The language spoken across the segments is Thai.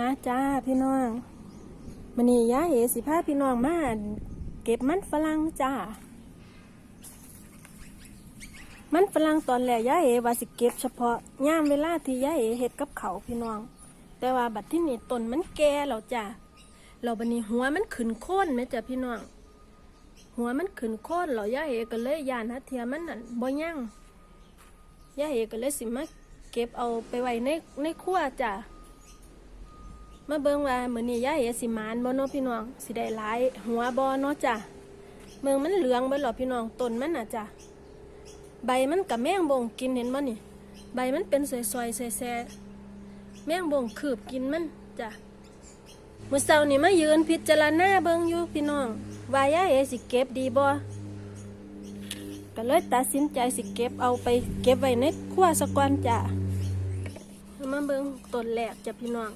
มาจ้าพี่น้องมันนี่ยาเอสิพาพี่น้องมาเก็บมันฝรั่งจ้า มันฝรั่งตอนแรกยาเอว่าสิเก็บเฉพาะย่ามเวลาที่ยาเอเฮ็ดกับเขาพี่น้อง แต่ว่าบัดที่นี่ต้นมันแก่แล้วจ้าเราบัดนี้หัวมันขึ้นโค่นไหมจ้ะพี่น้อง หัวมันขึ้นโค่นแล้วยาเอก็เลยยานฮัทเทียมันนั่นบ่ยั่งยาเอก็เลยสิมาเก็บเอาไปไว้ในในครัวจ้า มาเบิ่งว่ามื้อนี้ยายเอสิมานบ่เนาะพี่น้องสิได้หลายหัวบ่เนาะจ้ะเมืองมันเหลืองเบิดหรอพี่น้องต้นมันน่ะจ้ะใบมันกับแมงบงกินเห็นบ่นี่ ใบมันเป็นซอยๆแซ่ๆแมงบงคืบกินมันจ้ะมื้อเช้านี่มายืนพิจารณาเบิ่งอยู่พี่น้องว่ายายเอสิเก็บดีบ่ก็เลยตัดสินใจสิเก็บเอาไปเก็บไว้ในครัวสักก่อนจ้ะมาเบิ่งต้นแรกจ้ะพี่น้อง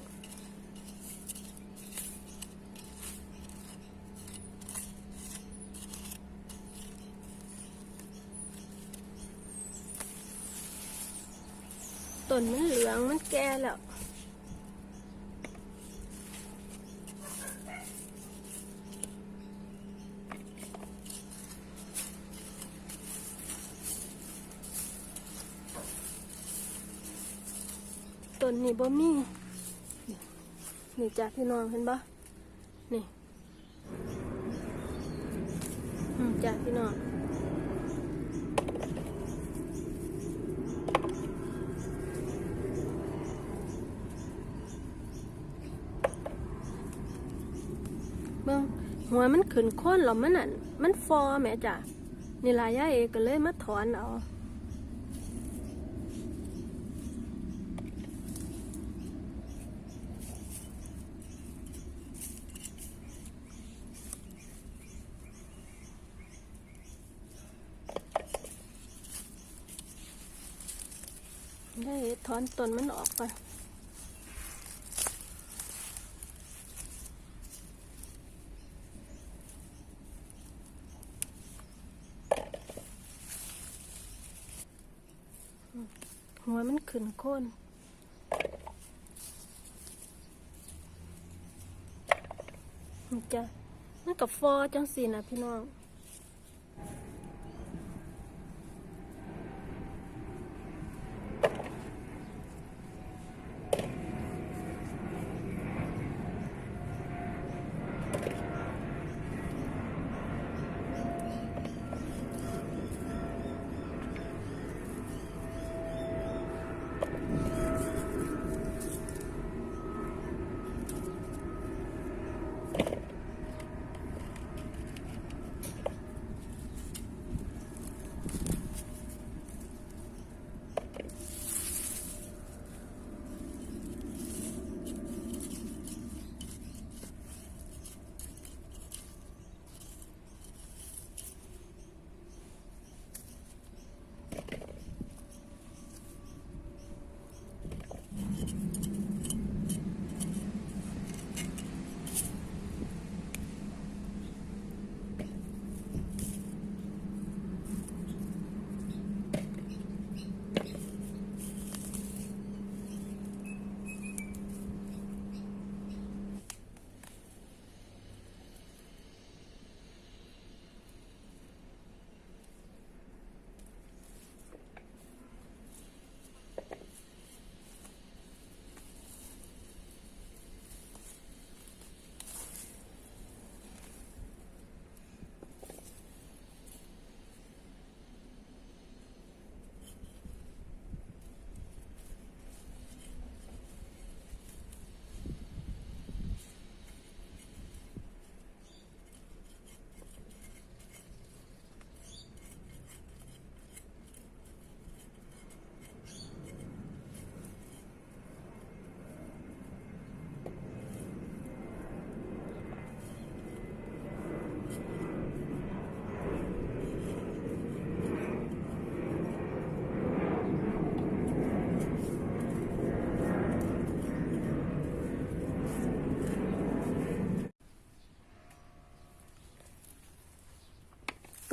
ต้นมันเหลืองมันแก่แล้วต้นนี้บ่มีนี่จ้ะพี่น้องเห็นบ่นี่จ้ะพี่น้อง เบิ่ง หัวมันขึ้นค้นแล้วมันนั่นมันฟอแม่จ้ะนี่ลายาเอก็เลยมาถอนเอาได้ถอนต้นมันออกก่อน หัวมันขึ้นโค้นมันจะมันกับฟอจังสีนะพี่น้อง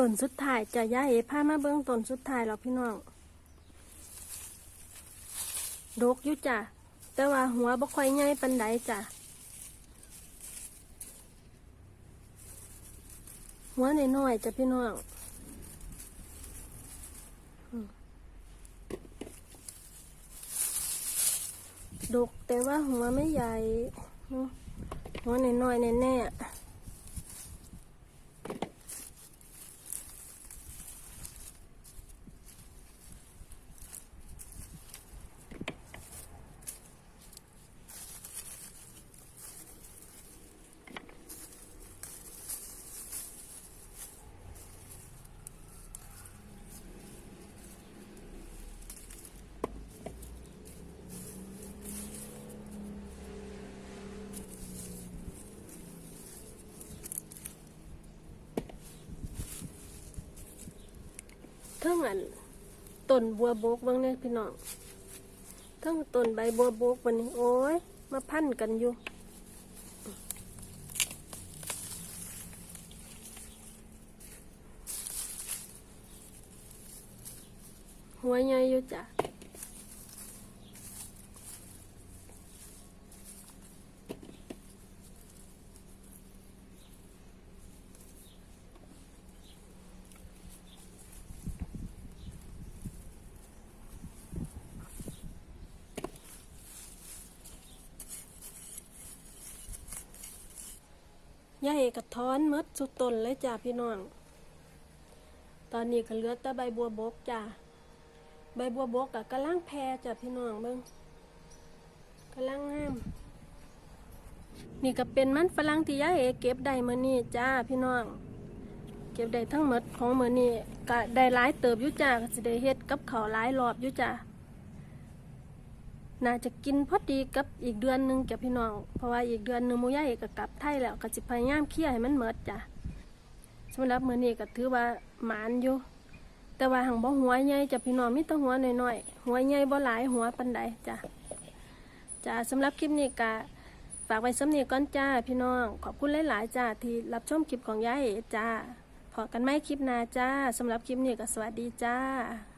ต้นสุดท้ายจะย้ายเอพามาเบิ้องต้นสุดท้ายแล้วพี่น้องดกอยู่จ้ะ แต่ว่าหัวบ่ค่อยใหญ่ปานใดจ้ะ หัวน้อยๆจ้ะพี่น้องดกแต่ว่าหัวไม่ใหญ่หัวน้อยๆแน่ๆ อันต้นบัวบกบ้างเนี่ยพี่น้องทั้งต้นใบบัวบกวันนี้โอ้ยมาพันกันอยู่หัวใหญ่อยู่จ้ะ ยายกระท้อนหมดสุดต้นเลยจ้าพี่น้อง ตอนนี้ก็เหลือแต่ใบบัวบกจ้าใบบัวบกกับกระลังแพรจ้ะพี่น้องเบิ่งกระลังงาม นี่ก็เป็นมันฝรั่งที่ยาเอเก็บได้เมื้อนี้จ้าพี่น้อง เก็บได้ทั้งหมดของเมื้อนี้ก็ได้หลายเติบยู่จ้าก็สิได้เฮ็ดกับเข้าหลายรอบยู่จ้า น่าจะกินพอดีกับอีกเดือนหนึงจ้ะพี่น้อง เพราะว่าอีกเดือนหนึ่งมูย่าเอกก็กลับไทยแล้วก็สิพยายามเคลียร์ให้มันหมดจ้ะสำหรับมือนี้ก็ถือว่าหมานอยู่ แต่ว่าหังบ่หัวใหญ่จะพี่น้องมีแต่หัวน้อยๆหัวใหญ่บ่หลายหัวปานใดจ้ะจ้ะสำหรับคลิปนี้ก็ฝากไว้สำนี้ก่อนจ้าพี่น้อง ขอบคุณหลายๆจ้าที่รับชมคลิปของยายเอจ้าพอกันไหมคลิปหน้าจ้าสำหรับคลิปนี้ก็สวัสดีจ้า